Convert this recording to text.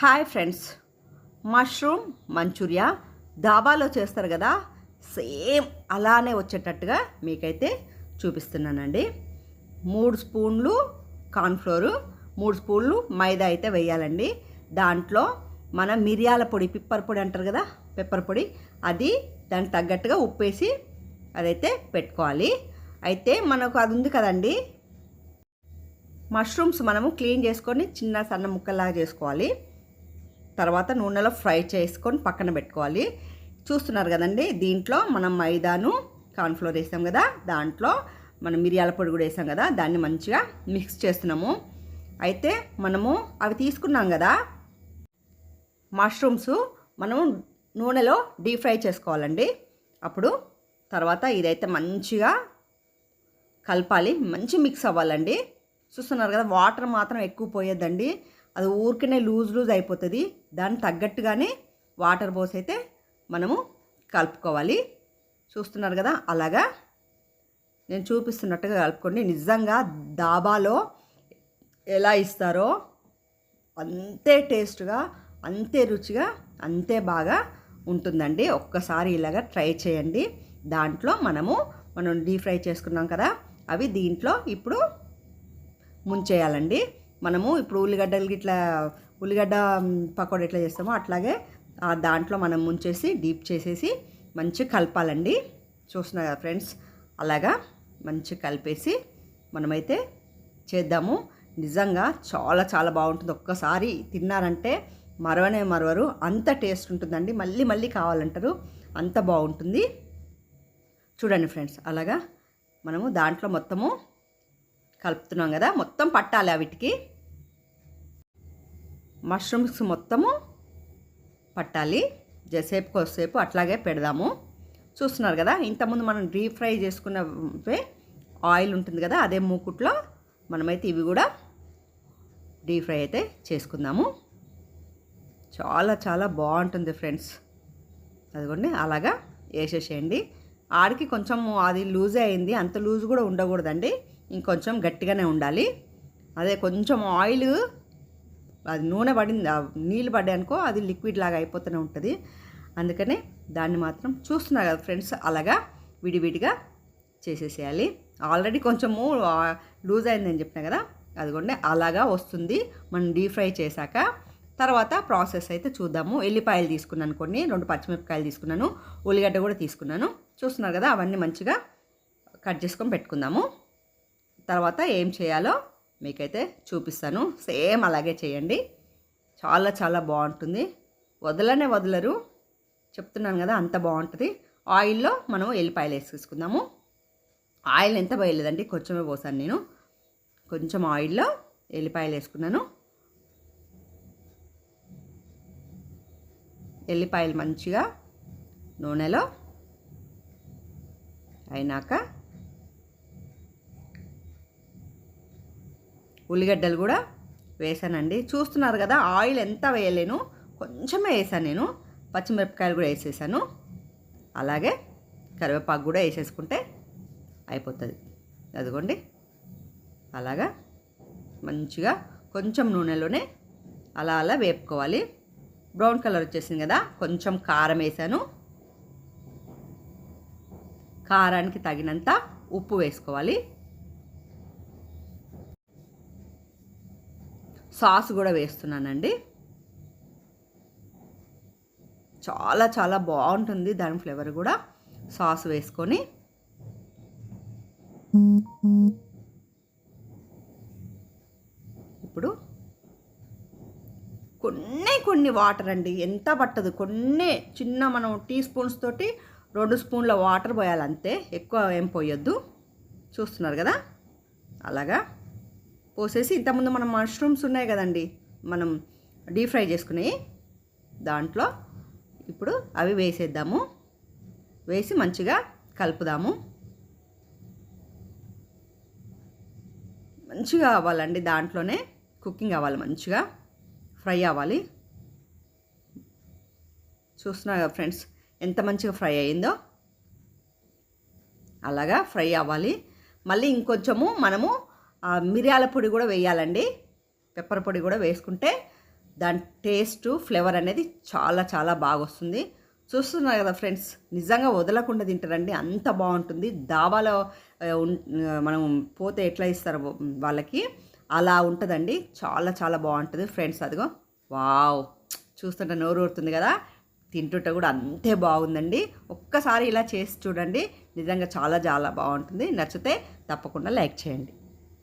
Hi friends. Mushroom Manchuria దాబాలో చేస్తారు కదా సేమ్ అలానే వచ్చేటట్టుగా మీకైతే చూపిస్తున్నానండి. మూడు స్పూన్లు కార్న్ఫ్లోరు మూడు స్పూన్లు మైదా అయితే వేయాలండి. దాంట్లో మన మిరియాల పొడి పిప్పర్ పొడి అంటారు కదా పెప్పర్ పొడి అది దానికి తగ్గట్టుగా ఉప్పేసి అదైతే పెట్టుకోవాలి. అయితే మనకు అది ఉంది కదండి మష్రూమ్స్ మనము క్లీన్ చేసుకొని చిన్న సన్న ముక్కలాగా చేసుకోవాలి. తర్వాత నూనెలో ఫ్రై చేసుకొని పక్కన పెట్టుకోవాలి. చూస్తున్నారు కదండి దీంట్లో మనం మైదాను కార్న్ఫ్లోర్ వేసాం కదా దాంట్లో మనం మిరియాల పొడి కూడా వేసాం కదా దాన్ని మంచిగా మిక్స్ చేస్తున్నాము. అయితే మనము అవి తీసుకున్నాం కదా మష్రూమ్స్ మనము నూనెలో డీప్ ఫ్రై చేసుకోవాలండి. అప్పుడు తర్వాత ఇదైతే మంచిగా కలపాలి మంచి మిక్స్ అవ్వాలండి. చూస్తున్నారు కదా వాటర్ మాత్రం ఎక్కువ పోయేదండి అది ఊరికనే లూజ్ లూజ్ అయిపోతుంది. దాన్ని తగ్గట్టుగానే వాటర్ పోసి అయితే మనము కలుపుకోవాలి. చూస్తున్నారు కదా? అలాగా? నేను చూపిస్తున్నట్టుగా కలుపుకోండి. నిజంగా దాబాలో ఎలా ఇస్తారో అంతే టేస్ట్గా అంతే రుచిగా అంతే బాగా ఉంటుందండి. ఒక్కసారి ఇలాగా ట్రై చేయండి. దాంట్లో మనము మనం డీప్ ఫ్రై చేసుకున్నాం కదా? అవి దీంట్లో ఇప్పుడు ముంచేయాలండి. మనము ఇప్పుడు ఉల్లిగడ్డలు ఇట్లా ఉల్లిగడ్డ పకోడీ ఎట్లా చేస్తామో అట్లాగే ఆ దాంట్లో మనం ముంచేసి డీప్ చేసేసి మంచిగా కలపాలండి. చూస్తున్నారు కదా ఫ్రెండ్స్? అలాగా మంచిగా కలిపేసి మనమైతే చేద్దాము. నిజంగా చాలా చాలా బాగుంటుంది. ఒక్కసారి తిన్నారంటే మరవనే మరవరు. అంత టేస్ట్ ఉంటుందండి. మళ్ళీ మళ్ళీ కావాలంటారు. అంత బాగుంటుంది. చూడండి ఫ్రెండ్స్. అలాగా మనము దాంట్లో మొత్తము కలుపుతున్నాం కదా. మొత్తం పట్టాలి వీటికి. మష్రూమ్స్ మొత్తము పట్టాలి. జసేపు కొద్దిసేపు అట్లాగే పెడదాము. చూస్తున్నారు కదా ఇంతకుముందు మనం డీప్ ఫ్రై చేసుకున్న ఆయిల్ ఉంటుంది కదా అదే మూకుట్లో మనమైతే ఇవి కూడా డీప్ ఫ్రై అయితే చేసుకుందాము. చాలా చాలా బాగుంటుంది ఫ్రెండ్స్. అదిగోండి అలాగా వేసేసేయండి. ఆడికి కొంచెం అది లూజ్ అయింది అంత లూజ్ కూడా ఉండకూడదండి. ఇంకొంచెం గట్టిగానే ఉండాలి. అదే కొంచెం ఆయిల్ అది నూనె పడింది నీళ్ళు పడ్డాయనుకో అది లిక్విడ్ లాగా అయిపోతూనే ఉంటుంది. అందుకనే దాన్ని మాత్రం చూస్తున్నారు కదా ఫ్రెండ్స్ అలాగా విడివిడిగా చేసేసేయాలి. ఆల్రెడీ కొంచెము లూజ్ అయిందని చెప్పిన కదా అదిగోండి అలాగా వస్తుంది. మనం డీప్ ఫ్రై చేశాక తర్వాత ప్రాసెస్ అయితే చూద్దాము. ఎల్లిపాయలు తీసుకున్నాను కొన్ని రెండు పచ్చిమిరపకాయలు తీసుకున్నాను ఉల్లిగడ్డ కూడా తీసుకున్నాను. చూస్తున్నారు కదా అవన్నీ మంచిగా కట్ చేసుకొని పెట్టుకుందాము. తర్వాత ఏం చేయాలో మీకైతే చూపిస్తాను. సేమ్ అలాగే చేయండి. చాలా చాలా బాగుంటుంది. వదలనే వదలరు. చెప్తున్నాను కదా అంత బాగుంటుంది. ఆయిల్లో మనం ఎల్లిపాయలు వేసేసుకుందాము. ఆయిల్ ఎంత పోయలేదండి కొంచెమే పోసాను నేను. కొంచెం ఆయిల్లో ఎల్లిపాయలు వేసుకున్నాను. ఎల్లిపాయలు మంచిగా నూనెలో అయినాక ఉల్లిగడ్డలు కూడా వేసానండి. చూస్తున్నారు కదా ఆయిల్ ఎంత వేయలేను కొంచెమే వేసాను నేను. పచ్చిమిరపకాయలు కూడా వేసేసాను. అలాగే కరివేపాకు కూడా వేసేసుకుంటే అయిపోతుంది. అదిగోండి. అలాగా మంచిగా కొంచెం నూనెలోనే అలా అలా వేపుకోవాలి. బ్రౌన్ కలర్ వచ్చేసింది కదా కొంచెం కారం వేసాను. కారానికి తగినంత ఉప్పు వేసుకోవాలి. సాస్ కూడా వేస్తున్నానండి. చాలా చాలా బాగుంటుంది దాని ఫ్లేవర్ కూడా. సాస్ వేసుకొని. ఇప్పుడు కొన్ని కొన్ని వాటర్ అండి. ఎంత పట్టదు. కొన్ని చిన్న మనం టీ స్పూన్స్ తోటి రెండు స్పూన్ల వాటర్ పోయాలి అంతే ఎక్కువ ఏం పోయొద్దు. చూస్తున్నారు కదా? అలాగా. పోసేసి ఇంతకుముందు మనం మష్రూమ్స్ ఉన్నాయి కదండి మనం డీప్ ఫ్రై చేసుకునేవి దాంట్లో ఇప్పుడు అవి వేసేద్దాము. వేసి మంచిగా కలుపుదాము. మంచిగా అవ్వాలండి దాంట్లోనే. కుకింగ్ అవ్వాలి మంచిగా. ఫ్రై అవ్వాలి. చూస్తున్నా కదా ఫ్రెండ్స్ ఎంత మంచిగా ఫ్రై అయిందో అలాగా ఫ్రై అవ్వాలి. మళ్ళీ ఇంకొంచెము మనము మిరియాల పొడి కూడా వేయాలండి. పెప్పర్ పొడి కూడా వేసుకుంటే దాని టేస్ట్ ఫ్లేవర్ అనేది చాలా చాలా బాగా వస్తుంది చూస్తున్నారు కదా ఫ్రెండ్స్ నిజంగా వదలకుండా తింటారండి. అంత బాగుంటుంది. దావాలో మనం పోతే ఎట్లా ఇస్తారు వాళ్ళకి? అలా ఉంటుందండి. చాలా చాలా బాగుంటుంది ఫ్రెండ్స్ అదిగో. వావ్! చూస్తుంటే నోరు ఊరుతుంది కదా. తింటుంటే కూడా అంతే బాగుందండి. ఒక్కసారి ఇలా చేసి చూడండి. నిజంగా చాలా చాలా బాగుంటుంది. నచ్చితే తప్పకుండా లైక్ చేయండి.